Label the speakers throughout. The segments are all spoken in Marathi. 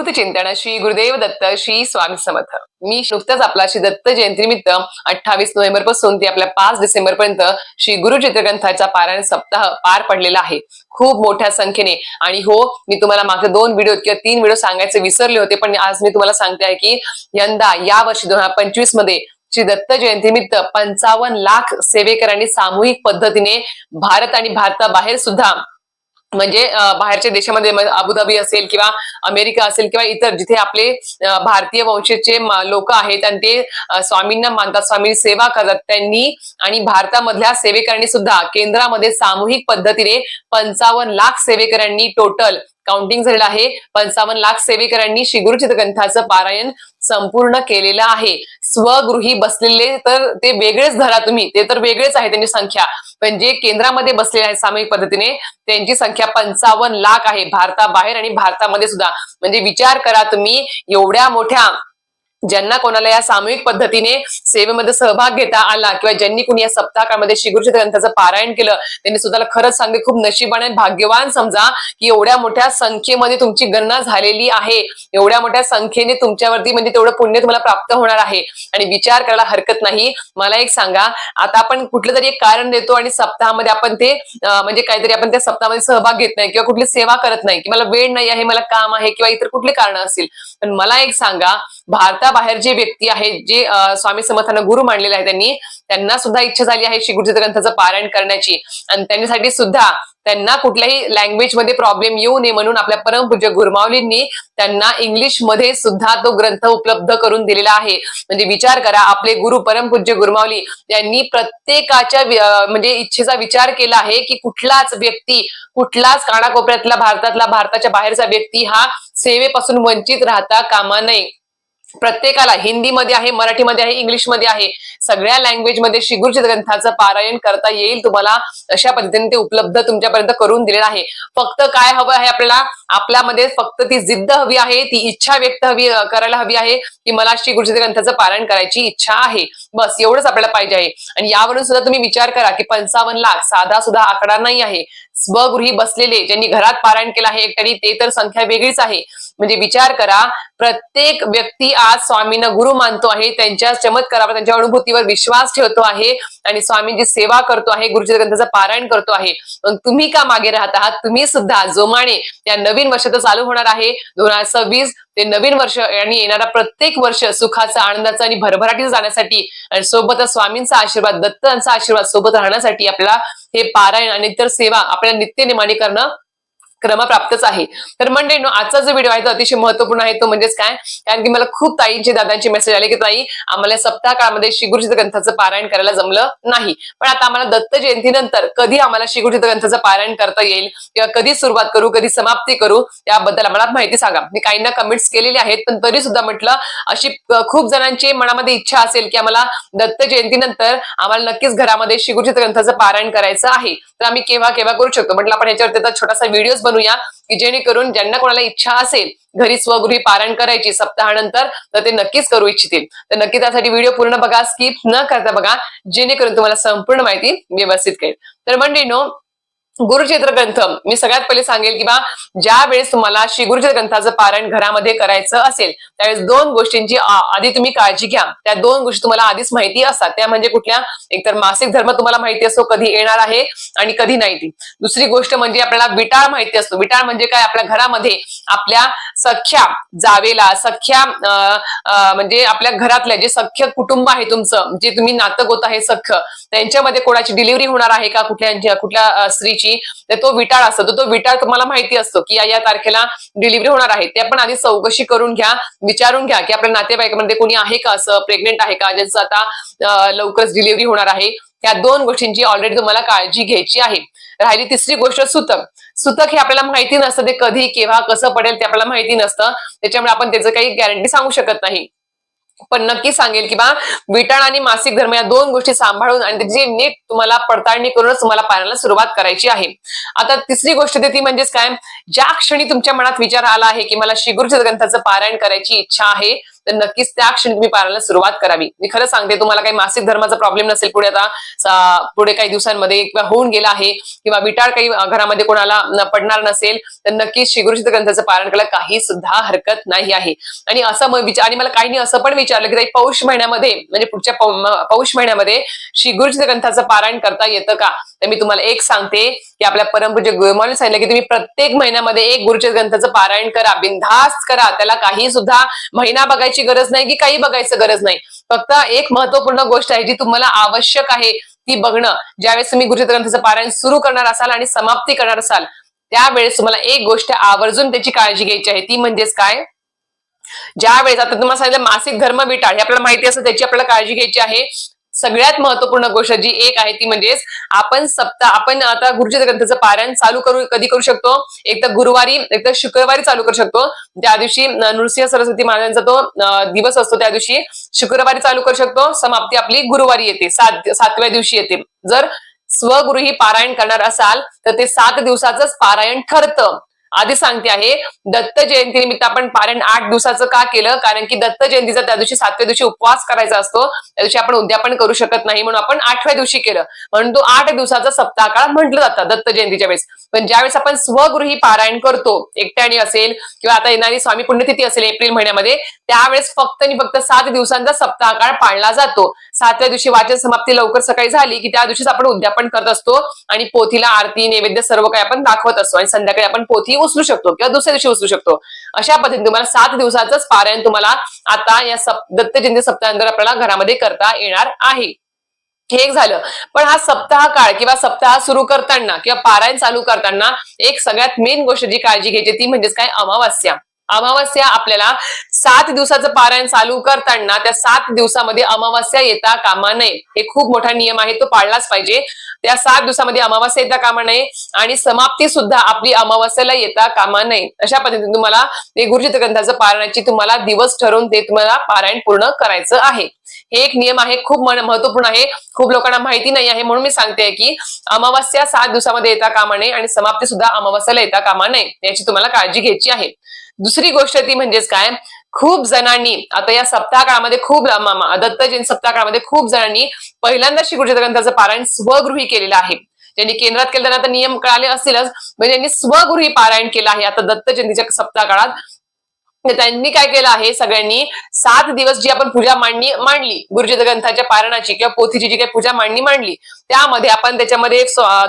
Speaker 1: अवधूत चिंतन श्री गुरुदेव दत्त श्री स्वामी समर्थ. मी नुकताच आपला श्री दत्त जयंती निमित्त अठ्ठावीस नोव्हेंबरपासून ते आपल्या पाच डिसेंबर पर्यंत श्री गुरु चित्रग्रंथाचा पारायण सप्ताह पार पडलेला आहे. खूप मोठ्या संख्येने. आणि हो मी तुम्हाला मागच्या दोन व्हिडिओ किंवा तीन व्हिडिओ सांगायचे विसरले होते पण आज मी तुम्हाला सांगते आहे की यंदा या वर्षी दोन हजार पंचवीसमध्ये श्री दत्त जयंतीनिमित्त पंचावन्न लाख सेवेकरांनी सामूहिक पद्धतीने भारत आणि भारताबाहेर सुद्धा म्हणजे बाहेरच्या देशामध्ये अबुधाबी असेल किंवा अमेरिका असेल किंवा इतर जिथे आपले भारतीय वंशजचे लोक आहेत आणि ते स्वामींना मानतात स्वामी सेवा करतात त्यांनी आणि भारतामधल्या सेवेकरांनी सुद्धा केंद्रामध्ये सामूहिक पद्धतीने पंचावन्न लाख सेवेकरांनी टोटल काउंटिंग झालेलं आहे. पंचावन्न लाख सेवेकरांनी श्री गुरुचित ग्रंथाचं पारायण संपूर्ण केलेलं आहे. स्वगृही बसलेले तर ते वेगळेच धरा तुम्ही. ते तर वेगळेच आहे त्यांची संख्या. पण जे केंद्रामध्ये बसलेले आहेत सामूहिक पद्धतीने त्यांची संख्या पंचावन्न लाख आहे. भारताबाहेर आणि भारतामध्ये सुद्धा. म्हणजे विचार करा तुम्ही एवढ्या मोठ्या ज्यांना कोणाला या सामूहिक पद्धतीने सेवेमध्ये सहभाग घेता आला किंवा ज्यांनी कुणी या सप्ताहामध्ये शिगुरच्या ग्रंथाचं पारायण केलं त्यांनी स्वतःला खरंच सांगते खूप नशिबाने भाग्यवान समजा की एवढ्या मोठ्या संख्येमध्ये तुमची गणना झालेली आहे. एवढ्या मोठ्या संख्येने तुमच्यावरती म्हणजे तेवढं पुण्य तुम्हाला प्राप्त होणार आहे. आणि विचार करायला हरकत नाही. मला एक सांगा आता आपण कुठलं तरी एक कारण देतो आणि सप्ताहामध्ये आपण ते म्हणजे काहीतरी आपण त्या सप्ताहामध्ये सहभाग घेत नाही किंवा कुठली सेवा करत नाही की मला वेळ नाही आहे मला काम आहे किंवा इतर कुठली कारण असतील. पण मला एक सांगा भारतात भारताबाहेर जे व्यक्ती आहेत जे स्वामी समर्थांना गुरु मानलेले आहेत त्यांनी त्यांना सुद्धा इच्छा झाली आहे श्री गुरुचित्र ग्रंथाचं पारायण करण्याची. आणि त्यांच्यासाठी सुद्धा त्यांना कुठल्याही लँग्वेजमध्ये प्रॉब्लेम येऊ नये म्हणून आपल्या परमपूज्य गुरुमावलींनी त्यांना इंग्लिशमध्ये सुद्धा तो ग्रंथ उपलब्ध करून दिलेला आहे. म्हणजे विचार करा आपले गुरु परमपूज्य गुरुमावली यांनी प्रत्येकाच्या म्हणजे इच्छेचा विचार केला आहे की कुठलाच व्यक्ती कुठलाच कानाकोपऱ्यातला भारतातला भारताच्या बाहेरचा व्यक्ती हा सेवेपासून वंचित राहता कामा नये. प्रत्येकाला हिंदीमध्ये आहे मराठीमध्ये आहे इंग्लिशमध्ये आहे सगळ्या लँग्वेजमध्ये श्रीगुरुचित ग्रंथाचं पारायण करता येईल तुम्हाला अशा पद्धतीने ते उपलब्ध तुमच्यापर्यंत करून दिलेलं आहे. फक्त काय हवं आहे आपल्याला? आपल्यामध्ये फक्त ती जिद्द हवी आहे ती इच्छा व्यक्त हवी करायला हवी आहे की मला श्री ग्रंथाचं पारायण करायची इच्छा आहे. बस एवढंच आपल्याला पाहिजे आहे. आणि यावरून सुद्धा तुम्ही विचार करा की पंचावन्न लाख साधा सुद्धा आकडा नाही आहे. स्वगृही बसलेले ज्यांनी घरात पारायण केलं आहे एकट्याने ते तर संख्या वेगळीच आहे. म्हणजे विचार करा प्रत्येक व्यक्ती आज स्वामींना गुरु मानतो आहे त्यांच्या चमत्कारावर त्यांच्या अनुभूतीवर विश्वास ठेवतो आहे आणि स्वामींची सेवा करतो आहे गुरुजी ग्रंथाचं पारायण करतो आहे. मग तुम्ही का मागे राहत आहात? तुम्ही सुद्धा जोमाने या नवीन वर्षात चालू होणार आहे. दोन हजार सव्वीस ते नवीन वर्ष आणि येणारा प्रत्येक वर्ष सुखाचा आनंदाचा आणि भरभराटीचा जाण्यासाठी आणि सोबतच स्वामींचा आशीर्वाद दत्तांचा आशीर्वाद सोबत राहण्यासाठी आपल्याला हे पारायण आणि इतर सेवा आपल्याला नित्य निमाने करणं क्रमप्राप्तच आहे. तर मंडळी आजचा जो व्हिडिओ आहे तो अतिशय महत्त्वपूर्ण आहे. तो म्हणजेच काय? कारण की मला खूप ताईंचे दादांचे मेसेज आले की ताई आम्हाला सप्ताह काळामध्ये श्रीगुरुचित ग्रंथाचं पारायण करायला जमलं नाही. पण आता आम्हाला दत्त जयंतीनंतर कधी आम्हाला श्रीगुरुचित ग्रंथाचं पारायण करता येईल? किंवा कधी सुरुवात करू कधी समाप्ती करू? याबद्दल आम्हाला माहिती सांगा. मी काहींना कमेंट्स केलेले आहेत पण तरी सुद्धा म्हटलं अशी खूप जणांची मनामध्ये इच्छा असेल की आम्हाला दत्त जयंतीनंतर आम्हाला नक्कीच घरामध्ये श्रीगुरुचित ग्रंथाचं पारायण करायचं आहे. तर आम्ही केव्हा केव्हा करू शकतो? म्हटलं आपण याच्यावरती छोटासा व्हिडिओ बनवूया की जेणेकरून ज्यांना कोणाला इच्छा असेल घरी स्वगृही पारण करायची सप्ताहानंतर तर ते नक्कीच करू इच्छितील. तर नक्की त्यासाठी व्हिडिओ पूर्ण बघा स्किप न करता बघा जेणेकरून तुम्हाला संपूर्ण माहिती व्यवस्थित कळेल. तर म्हणजे नो गुरुचित्र ग्रंथ. मी सगळ्यात पहिले सांगेल किंवा ज्या वेळेस तुम्हाला श्री गुरुचित्र ग्रंथाचं पारायण घरामध्ये करायचं असेल त्यावेळेस दोन गोष्टींची आधी तुम्ही काळजी घ्या. त्या दोन गोष्टी तुम्हाला आधीच माहिती असतात. त्या म्हणजे कुठल्या? एकतर मासिक धर्म तुम्हाला माहिती असतो कधी येणार आहे आणि कधी नाही ती. दुसरी गोष्ट म्हणजे आपल्याला विटाळ माहिती असतो. विटाळ म्हणजे काय? आपल्या घरामध्ये आपल्या सख्या जावेला सख्या म्हणजे आपल्या घरातल्या जे सख्य कुटुंब आहे तुमचं जे तुम्ही नातक होत आहे सख्य त्यांच्यामध्ये कोणाची डिलिव्हरी होणार आहे का? कुठल्या कुठल्या स्त्रीची? तर तो विटाळ असतो. तर तो विटाळ तुम्हाला माहिती असतो की या या तारखेला डिलिव्हरी होणार आहे. ते आपण आधी चौकशी करून घ्या विचारून घ्या की आपल्या नातेवाईकामध्ये कोणी आहे का असं प्रेग्नेंट आहे का ज्यांचं आता लवकरच डिलिव्हरी होणार आहे. या दोन गोष्टींची ऑलरेडी तुम्हाला काळजी घ्यायची आहे. राहिली तिसरी गोष्ट सुतक. सुतक हे आपल्याला माहिती नसतं ते कधी केव्हा कसं पडेल ते आपल्याला माहिती नसतं. त्याच्यामुळे आपण त्याचं काही गॅरंटी सांगू शकत नाही. पण नक्की सांगेल की बा विटाळ आणि मासिक धर्म या दोन गोष्टी सांभाळून आणि त्याची नीट तुम्हाला पडताळणी करूनच तुम्हाला पारायणाला सुरुवात करायची आहे. आता तिसरी गोष्ट ते ती म्हणजेच काय? ज्या क्षणी तुमच्या मनात विचार आला आहे की मला श्रीगुरुच्या ग्रंथाचं पारायण करायची इच्छा आहे तर नक्कीच त्या क्षणी तुम्ही पाळायला सुरुवात करावी. मी खरं सांगते तुम्हाला काही मासिक धर्माचा प्रॉब्लेम नसेल पुढे आता पुढे काही दिवसांमध्ये किंवा होऊन गेला आहे किंवा विटाळ काही घरामध्ये कोणाला पडणार नसेल तर नक्कीच श्री ग्रंथाचं पारण करायला काही सुद्धा हरकत नाही आहे. आणि असं विचार आणि मला काही असं पण विचारलं की पौष महिन्यामध्ये म्हणजे पुढच्या पौष महिन्यामध्ये श्री ग्रंथाचं पारायण करता येतं का? तर मी तुम्हाला एक सांगते की आपल्या परमपूज्य गुरुमाने सांगितलं की तुम्ही प्रत्येक महिन्यामध्ये एक गुरुचित ग्रंथाचं पारायण करा बिनधास्त करा. त्याला काही सुद्धा महिना बघायची गरज नाही की काही बघायचं गरज नाही. फक्त एक महत्त्वपूर्ण गोष्ट आहे जी तुम्हाला आवश्यक आहे ती बघणं. ज्यावेळेस तुम्ही गुरुचित्र ग्रंथाचं पारायण सुरू करणार असाल आणि समाप्ती करणार असाल त्यावेळेस तुम्हाला एक गोष्ट आवर्जून त्याची काळजी घ्यायची आहे. ती म्हणजेच काय? ज्या वेळेस आता तुम्हाला सांगितलं मासिक धर्म विटाळ हे आपल्याला माहिती असतं त्याची आपल्याला काळजी घ्यायची आहे. सगळ्यात महत्त्वपूर्ण गोष्ट जी एक आहे ती म्हणजेच आपण सप्ताह आपण आता गुरुजी ग्रंथाचं पारायण चालू करू कधी करू शकतो? एक तर गुरुवारी एक तर शुक्रवारी चालू करू शकतो. त्या दिवशी नृसिंह सरस्वती महाराजांचा तो दिवस असतो त्या दिवशी. शुक्रवारी चालू करू शकतो. समाप्ती आपली गुरुवारी येते. सात सातव्या दिवशी येते. जर स्वगृही पारायण करणार असाल तर ते सात दिवसाचंच पारायण ठरतं. आधी सांगते आहे दत्त जयंती निमित्त आपण पारायण आठ दिवसाचं का केलं? कारण की दत्त जयंतीचा त्या दिवशी सातव्या दिवशी उपवास करायचा असतो. त्या दिवशी आपण उद्यापन करू शकत नाही म्हणून आपण आठव्या दिवशी केलं. म्हणून तो आठ दिवसाचा सप्ताह काळ म्हटलं जातं दत्त जयंतीच्या वेळेस. पण ज्यावेळेस आपण स्वगृही पारायण करतो एकट्याने असेल किंवा आता येणारी स्वामी पुण्यतिथी असेल एप्रिल महिन्यामध्ये त्यावेळेस फक्त आणि फक्त सात दिवसांचा सप्ताह काळ पाळला जातो. सातव्या दिवशी वाचन समाप्ती लवकर सकाळी झाली की त्या दिवशीच आपण उद्यापन करत असतो आणि पोथीला आरती नैवेद्य सर्व काही आपण दाखवत असतो आणि संध्याकाळी आपण पोथी उचलू शकतो किंवा दुसऱ्या दिवशी उचलू शकतो. अशा पद्धतीने तुम्हाला सात दिवसाचंच पारायण तुम्हाला आता या सप दत्त जयंती सप्ताहानंतर आपल्याला घरामध्ये करता येणार आहे. हे एक झालं. पण हा सप्ताह काळ किंवा सप्ताह सुरू करताना किंवा पारायण चालू करताना एक सगळ्यात मेन गोष्ट जी काळजी घ्यायची ती म्हणजेच काय? अमावास्या. अमावास्या आपल्याला सात दिवसाचं पारायण चालू करताना त्या सात दिवसामध्ये अमावास्या येता कामा नये. हे खूप मोठा नियम आहे तो पाळलाच पाहिजे. त्या सात दिवसामध्ये अमावास्या येता कामा नये आणि समाप्ती सुद्धा आपली अमावास्याला येता कामा नये. अशा पद्धतीने तुम्हाला ते गुरुचित्र ग्रंथाचं पारायणाची तुम्हाला दिवस ठरवून ते तुम्हाला पारायण पूर्ण करायचं आहे. हे एक नियम आहे खूप महत्त्वपूर्ण आहे. खूप लोकांना माहिती नाही आहे म्हणून मी सांगते की अमावास्या सात दिवसामध्ये येता कामा नये आणि समाप्ती सुद्धा अमावस्याला येता कामा नये. याची तुम्हाला काळजी घ्यायची आहे. दुसरी गोष्ट ती म्हणजेच काय? खूप जणांनी आता या सप्ताह काळामध्ये खूप ला- दत्त जयंती सप्ताह काळामध्ये खूप जणांनी पहिल्यांदा श्री ग्रंथाचं पारायण स्वगृही केलेलं आहे. ज्यांनी केंद्रात केलं त्यांना आता नियम कळाले असतीलच म्हणजे त्यांनी स्वगृही पारायण केलं आहे आता दत्त जयंतीच्या सप्ताह काळात त्यांनी काय केलं आहे? सगळ्यांनी सात दिवस जी आपण पूजा मांडणी मांडली गुरुजी ग्रंथाच्या पारणाची किंवा पोथीची जी काही पूजा मांडणी मांडली त्यामध्ये आपण त्याच्यामध्ये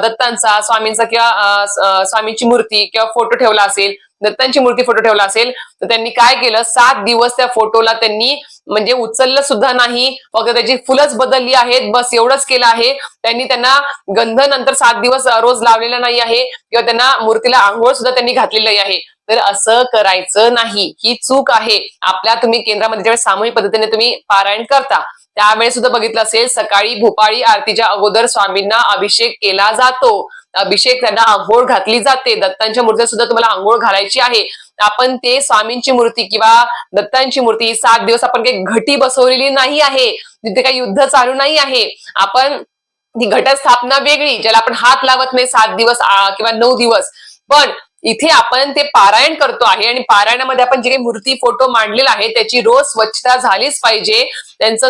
Speaker 1: दत्तांचा स्वामींचा किंवा स्वामींची मूर्ती किंवा फोटो ठेवला असेल दत्तांची मूर्ती फोटो ठेवला असेल तर त्यांनी काय केलं? सात दिवस त्या फोटोला त्यांनी म्हणजे उचललं सुद्धा नाही. फक्त त्याची फुलंच बदलली आहेत. बस एवढंच केलं आहे. त्यांनी त्यांना गंध नंतर सात दिवस रोज लावलेला नाही आहे. किंवा त्यांना मूर्तीला आंघोळ सुद्धा त्यांनी घातलेली आहे. तर असं करायचं नाही. ही चूक आहे. आपल्या तुम्ही केंद्रामध्ये ज्यावेळेस सामूहिक पद्धतीने तुम्ही पारायण करता त्यावेळेस सुद्धा बघितलं असेल सकाळी भोपाळी आरतीच्या अगोदर स्वामींना अभिषेक केला जातो. अभिषेक त्यांना आंघोळ घातली जाते. दत्तांच्या मूर्तीत सुद्धा तुम्हाला आंघोळ घालायची आहे. आपण ते स्वामींची मूर्ती किंवा दत्तांची मूर्ती सात दिवस आपण काही घटी बसवलेली नाही आहे. तिथे काही युद्ध चालू नाही आहे. आपण ती घटस्थापना वेगळी ज्याला आपण हात लावत नाही सात दिवस किंवा नऊ दिवस. पण इथे आपण ते पारायण करतो आहे आणि पारायणामध्ये आपण जे काही मूर्ती फोटो मांडलेला आहे त्याची रोज स्वच्छता झालीच पाहिजे. त्यांचं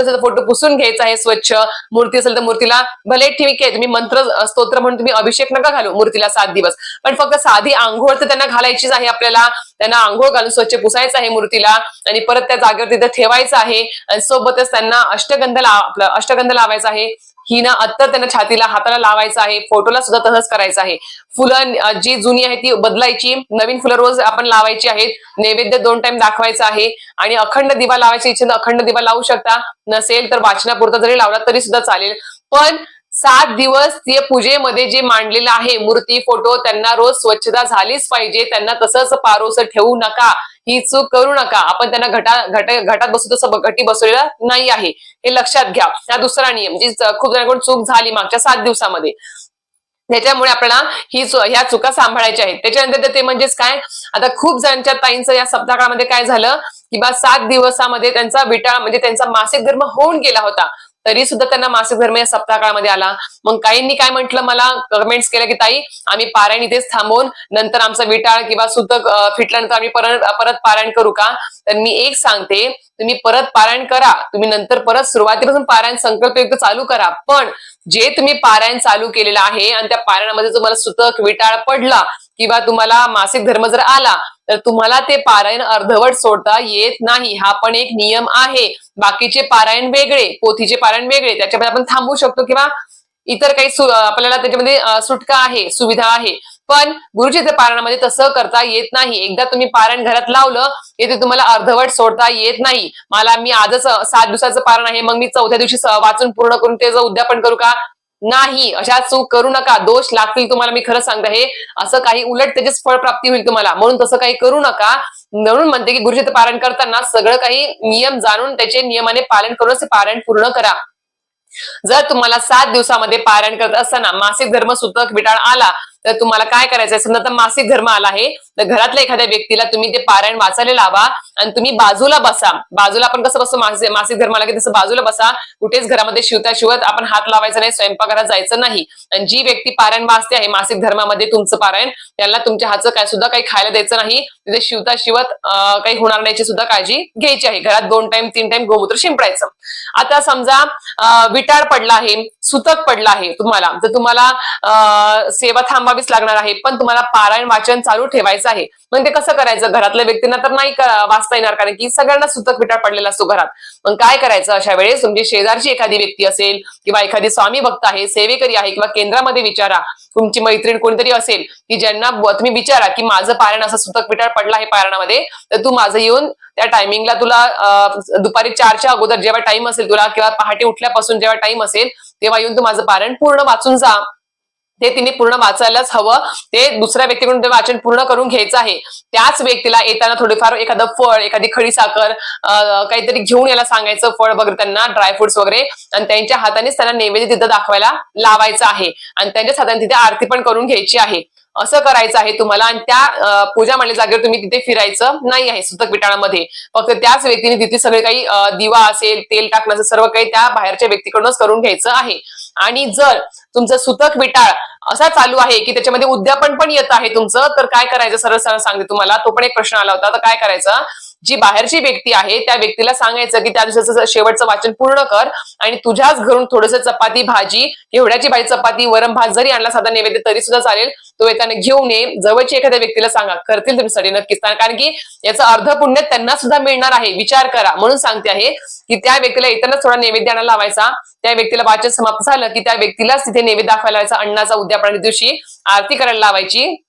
Speaker 1: तर फोटो पुसून घ्यायचा आहे स्वच्छ. मूर्ती असेल तर मूर्तीला भले ठीक आहे तुम्ही मंत्र स्तोत्र म्हणून तुम्ही अभिषेक नका घालू मूर्तीला सात दिवस. पण फक्त साधी आंघोळ तर त्यांना घालायचीच आहे आपल्याला. त्यांना आंघोळ घालून स्वच्छ पुसायचं आहे मूर्तीला आणि परत त्या जागेवर तिथे ठेवायचं आहे. आणि सोबतच त्यांना अष्टगंध ला आपलं अष्टगंध लावायचा आहे. हिनं ना अत्तर त्यांना छातीला हाताला लावायचं आहे फोटोला सुद्धा तसंच करायचं आहे. फुलं जी जुनी आहे ती बदलायची नवीन फुलं रोज आपण लावायची आहेत. नैवेद्य दोन टाइम दाखवायचा आहे. आणि अखंड दिवा लावायची इच्छा अखंड दिवा लावू शकता. नसेल तर वाचनापुरता जरी लावला तरी सुद्धा चालेल. पण सात दिवस ते पूजेमध्ये जे मांडलेलं आहे मूर्ती फोटो त्यांना रोज स्वच्छता झालीच पाहिजे. त्यांना तसंच पारोस ठेवू नका. ही चूक करू नका. आपण त्यांना घटा घट घटात बसू तसं घटी बसवलेलं नाही आहे. हे लक्षात घ्या. हा दुसरा नियम जी खूप जणांकडून चूक झाली मागच्या सात दिवसामध्ये. त्याच्यामुळे आपल्याला ही ह्या चुका सांभाळायच्या आहेत. त्याच्यानंतर ते म्हणजेच काय? आता खूप जणांच्या ताईंचं या सप्ताहामध्ये काय झालं? की बा सात दिवसामध्ये त्यांचा विटाळ म्हणजे त्यांचा मासिक धर्म होऊन गेला होता. तरी सुद्धा त्यांना मासिक धर्म या सप्ताह काळामध्ये आला. मग काहींनी काय म्हटलं मला? कमेंट्स केल्या की ताई आम्ही पारायण इथेच थांबवून नंतर आमचा विटाळ किंवा सुतक फिटल्यानंतर आम्ही परत परत पारायण करू का? तर मी एक सांगते तुम्ही परत पारायण करा. तुम्ही नंतर परत सुरुवातीपासून पारायण संकल्पयुक्त चालू करा. पण जे तुम्ही पारायण चालू केलेलं आहे आणि त्या पारायणामध्ये तुम्हाला सुतक विटाळ पडला किंवा तुम्हाला मासिक धर्म जर आला तर तुम्हाला ते पारायण अर्धवट सोडता येत नाही. हा पण एक नियम आहे. बाकीचे पारायण वेगळे पोथीचे पारायण वेगळे त्याच्यामध्ये आपण थांबू शकतो किंवा इतर काही आपल्याला त्याच्यामध्ये सुटका आहे सुविधा आहे. पण गुरुचित्र पारायणामध्ये तसं करता येत नाही. एकदा तुम्ही पारायण घरात लावलं की ते तुम्हाला अर्धवट सोडता येत नाही. मला मी आजच सात दिवसाचं पारण आहे मग मी चौथ्या दिवशी वाचून पूर्ण करून त्याचं उद्यापन करू का? नाही. अशा चूक करू नका. दोष लागतील तुम्हाला मी खरं सांगत. हे असं काही उलट त्याचीच फळप्राप्ती होईल तुम्हाला. म्हणून तसं काही करू नका. म्हणून म्हणते की गुरुचित्र पारण करताना सगळं काही नियम जाणून त्याचे नियमाने पालन करूनच पारण पारायण पूर्ण करा. जर तुम्हाला सात दिवसामध्ये पारायण करत असताना मासिक धर्म सुतक विटाळ आला तर तुम्हाला काय करायचं समजा आता मासिक धर्म आला आहे तर घरातल्या एखाद्या व्यक्तीला तुम्ही ते पारायण वाचायला लावा आणि तुम्ही बाजूला बसा. बाजूला आपण कसं बसतो? मासिक मासिक धर्म आला की तसं बाजूला बसा. कुठेच घरामध्ये शिवता शिवत आपण हात लावायचा नाही स्वयंपाकघरात जायचं नाही. आणि जी व्यक्ती पारायण वाचते आहे मासिक धर्मामध्ये तुमचं पारायण त्यांना तुमच्या हातचं काय सुद्धा काही खायला द्यायचं नाही. तिथे शिवता शिवत काही होणार नाही याची सुद्धा काळजी घ्यायची आहे. घरात दोन टाइम तीन टाइम गोमूत्र शिंपडायचं. आता समजा विटाळ पडला आहे सुतक पडला आहे तुम्हाला. तर तुम्हाला अं, सेवा थांबावीच लागणार आहे. पण तुम्हाला पारायण वाचन चालू ठेवायचं आहे. मग ते कसं करायचं? घरातल्या व्यक्तींना तर नाही वाचता येणार कारण की सगळ्यांना सुतक विटाळ पडलेला असतो घरात. मग काय करायचं? अशा वेळेस तुमची शेजारची एखादी व्यक्ती असेल किंवा एखादी स्वामी भक्त आहे सेवेकरी आहे किंवा केंद्रामध्ये विचारा. तुमची मैत्रीण कोणीतरी असेल की ज्यांना तुम्ही विचारा की माझं पारायण असं सुतक विटाळ पडला आहे पारायणामध्ये तर तू माझं येऊन त्या टायमिंगला तुला दुपारी चारच्या अगोदर जेव्हा टाइम असेल तुला किंवा पहाटे उठल्यापासून जेव्हा टाइम असेल तेव्हा येऊन तू माझं पारायण पूर्ण वाचून जा. ते तिने पूर्ण वाचायलाच हवं. ते दुसऱ्या व्यक्तीकडून ते वाचन पूर्ण करून घ्यायचं आहे. त्याच व्यक्तीला येताना थोडीफार एखादं फळ एखादी खडी साखर काहीतरी घेऊन यायला सांगायचं फळ वगैरे त्यांना ड्रायफ्रुट्स वगैरे. आणि त्यांच्या हातानेच त्यांना नैवेद्य तिथं दाखवायला लावायचं आहे. आणि त्यांच्याच हाताने तिथे आरती पण करून घ्यायची आहे. असं करायचं आहे तुम्हाला. आणि त्या पूजा मांडल्या जागेवर तुम्ही तिथे फिरायचं नाही आहे सुतक विटाळामध्ये. फक्त त्याच व्यक्तीने तिथे सगळे काही दिवा असेल तेल टाकण्याचं सर्व काही त्या बाहेरच्या व्यक्तीकडूनच करून घ्यायचं आहे. आणि जर तुमचं सुतक विटाळ असा चालू आहे की त्याच्यामध्ये उद्यापन पण येत आहे तुमचं तर काय करायचं? सरळ सरळ सांगते तुम्हाला. तो पण एक प्रश्न आला होता. तर काय करायचं? जी बाहेरची व्यक्ती आहे त्या व्यक्तीला सांगायचं की त्या दिवसाचं शेवटचं वाचन पूर्ण कर आणि तुझ्याच घरून थोडस चपाती भाजी एवढ्याची भाजी चपाती वरम भात जरी आणला साधा नैवेद्य तरी सुद्धा चालेल. तो येताना घेऊन ये. जवळची एखाद्या व्यक्तीला सांगा. करतील तुमच्यासाठी नक्कीच. कारण की याचं अर्ध पुण्य त्यांना सुद्धा मिळणार आहे. विचार करा. म्हणून सांगते आहे की त्या व्यक्तीला येताना थोडा नैवेद्य आणायला लावायचा. त्या व्यक्तीला वाचन समाप्त झालं की त्या व्यक्तीलाच तिथे नैवेद्य दाखवायला लावायचा. अण्णाचा उद्यापना दिवशी आरती करायला लावायची.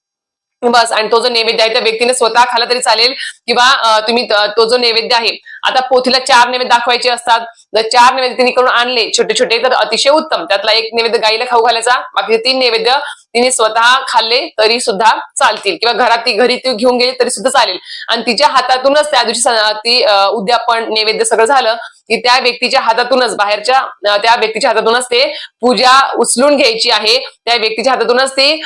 Speaker 1: बस. आणि तो जो नैवेद्य आहे त्या व्यक्तीने स्वतः खाला तरी चालेल. किंवा तुम्ही तो जो नैवेद्य आहे आता पोथीला चार नैवेद्य दाखवायचे असतात. जर चार नैवेद्य तिने करून आणले छोटे छोटे तर अतिशय उत्तम. त्यातला एक नैवेद्य गाईला खाऊ घालायचा बाकी तीन नैवेद्य तिने स्वतः खाल्ले तरी सुद्धा चालतील. किंवा घरात ती घरी ती घेऊन गेली तरी सुद्धा चालेल. आणि तिच्या हातातूनच त्या दिवशी ती उद्यापन नैवेद्य सगळं झालं की त्या व्यक्तीच्या हातातूनच बाहेरच्या त्या व्यक्तीच्या हातातूनच ते पूजा उचलून घ्यायची आहे. त्या व्यक्तीच्या हातातूनच ती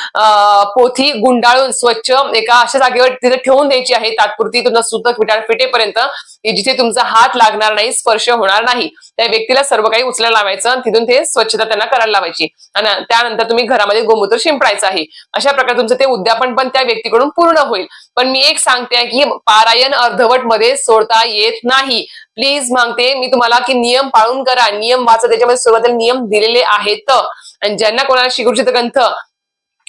Speaker 1: पोथी गुंडाळून स्वच्छ एका अशा जागेवर तिथे ठेवून द्यायची आहे. तात्पुरती तुमचा सुतक विटाळ फिटेपर्यंत की जिथे तुमचा हात लागणार नाही स्पर्श होणार नाही त्या व्यक्तीला सर्व काही उचलायला लावायचं आणि तिथून ते स्वच्छता त्यांना करायला लावायची. आणि त्यानंतर तुम्ही घरामध्ये गोमूत्र शिंपडायचं आहे. अशा प्रकारे तुमचं ते उद्यापन पण त्या व्यक्तीकडून पूर्ण होईल. पण मी एक सांगते की पारायण अर्धवटमध्ये सोडता येत नाही. प्लीज मागते मी तुम्हाला की नियम पाळून करा. नियम वाचा त्याच्यामध्ये सुरुवातीला नियम दिलेले आहेत. आणि ज्यांना कोणाला शिगुरुचित ग्रंथ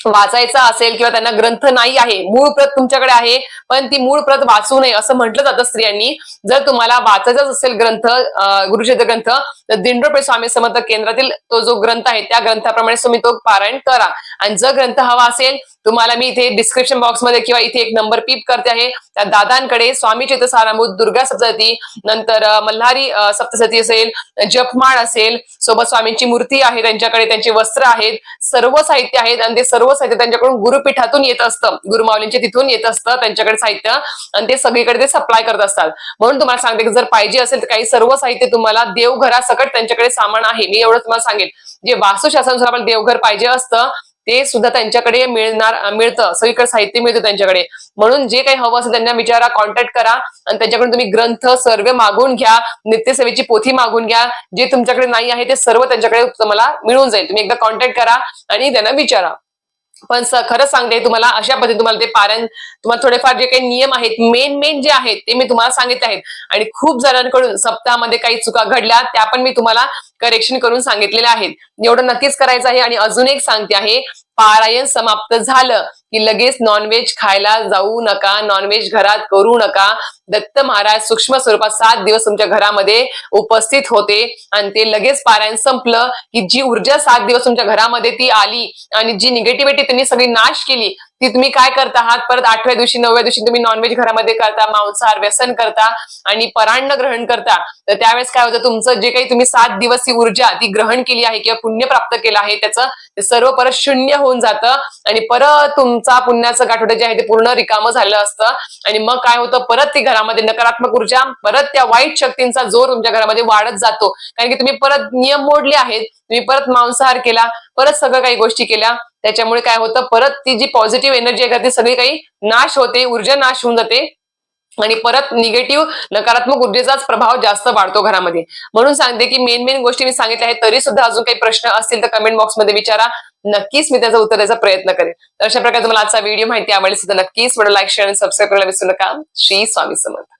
Speaker 1: वाचायचा असेल किंवा त्यांना ग्रंथ नाही आहे मूळ प्रत तुमच्याकडे आहे पण ती मूळ प्रत वाचू नये असं म्हटलं जातं स्त्रियांनी. जर तुम्हाला वाचायचाच असेल ग्रंथ अं, गुरुचरित्र ग्रंथ तर दिंडोपे स्वामी समर्थ केंद्रातील तो जो ग्रंथ आहे त्या ग्रंथाप्रमाणे तुम्ही तो पारायण करा. आणि जर ग्रंथ हवा असेल तुम्हाला मी इथे डिस्क्रिप्शन बॉक्समध्ये किंवा इथे एक नंबर पीप करते आहे. त्या दादांकडे स्वामी चित्र सारामूत दुर्गा सप्तशती नंतर मल्हारी सप्तसती असेल जपमाळ असेल सोबत स्वामींची मूर्ती आहे त्यांच्याकडे त्यांची वस्त्र आहेत सर्व साहित्य आहेत आणि ते सर्व साहित्य त्यांच्याकडून गुरुपीठातून येत असतं. गुरुमावलींचे तिथून येत असतं त्यांच्याकडे साहित्य. आणि ते सगळीकडे ते सप्लाय करत असतात. म्हणून तुम्हाला सांगते की जर पाहिजे असेल तर काही सर्व साहित्य तुम्हाला देवघरासकट त्यांच्याकडे सामान आहे. मी एवढं तुम्हाला सांगेन. जे वास्तुशास्त्रानुसार आपल्याला देवघर पाहिजे असतं ते सुद्धा त्यांच्याकडे मिळणार मिळतं. सगळीकडे साहित्य मिळतं त्यांच्याकडे. म्हणून जे काही हवं असेल त्यांना विचारा कॉन्टॅक्ट करा. आणि त्यांच्याकडून तुम्ही ग्रंथ सर्व मागून घ्या. नित्यसेवेची पोथी मागून घ्या. जे तुमच्याकडे नाही आहे ते सर्व त्यांच्याकडे तुम्हाला मिळून जाईल. तुम्ही एकदा कॉन्टॅक्ट करा आणि त्यांना विचारा. पण खरंच सांगते तुम्हाला अशा पद्धतीने तुम्हाला ते पारण तुम्हाला थोडेफार जे काही नियम आहेत मेन मेन जे आहेत ते मी तुम्हाला सांगितले आहेत. आणि खूप जणांकडून सप्ताहामध्ये काही चुका घडल्या त्या पण मी तुम्हाला करेक्शन करून सांगितलेलं आहेत. एवढं नक्कीच करायचं आहे आणि अजून एक सांगते आहे पारायण समाप्त झालं की लगेच नॉनव्हेज खायला जाऊ नका नॉनव्हेज घरात करू नका. दत्त महाराज सूक्ष्म स्वरूपात सात दिवस तुमच्या घरामध्ये उपस्थित होते आणि ते लगेच पारायण संपलं की जी ऊर्जा सात दिवस तुमच्या घरामध्ये ती आली आणि जी निगेटिव्हिटी त्यांनी सगळी नाश केली ती तुम्ही काय करता आहात? परत आठव्या दिवशी नवव्या दिवशी तुम्ही नॉनव्हेज घरामध्ये करता मांसाहार व्यसन करता आणि परान्न ग्रहण करता. तर त्यावेळेस काय होतं तुमचं जे काही तुम्ही सात दिवस ही ऊर्जा ती ग्रहण केली आहे किंवा पुण्य प्राप्त केलं आहे त्याचं ते सर्व परत शून्य होऊन जातं आणि परत तुमचा पुण्याचं गाठोडं जे आहे ते पूर्ण रिकामं झालं असतं. आणि मग काय होतं परत ती घरामध्ये नकारात्मक ऊर्जा परत त्या वाईट शक्तींचा जोर तुमच्या घरामध्ये वाढत जातो. कारण की तुम्ही परत नियम मोडले आहेत तुम्ही परत मांसाहार केला परत सगळं काही गोष्टी केल्या त्याच्यामुळे काय होतं परत ती जी पॉझिटिव्ह एनर्जी आहे का ती सगळी काही नाश होते ऊर्जा नाश होऊन जाते. आणि परत निगेटिव्ह नकारात्मक ऊर्जेचाच प्रभाव जास्त वाढतो घरामध्ये. म्हणून सांगते की मेन मेन गोष्टी मी सांगितल्या आहेत तरी सुद्धा अजून काही प्रश्न असतील तर कमेंट बॉक्समध्ये विचारा. नक्कीच मी त्याचं उत्तर द्यायचा प्रयत्न करेन. तर अशा प्रकारे तुम्हाला आजचा व्हिडिओ माहिती आवडली सुद्धा नक्कीच मला लाईक शेअर आणि सबस्क्राईब करायला विसरू नका. श्री स्वामी समर्थ.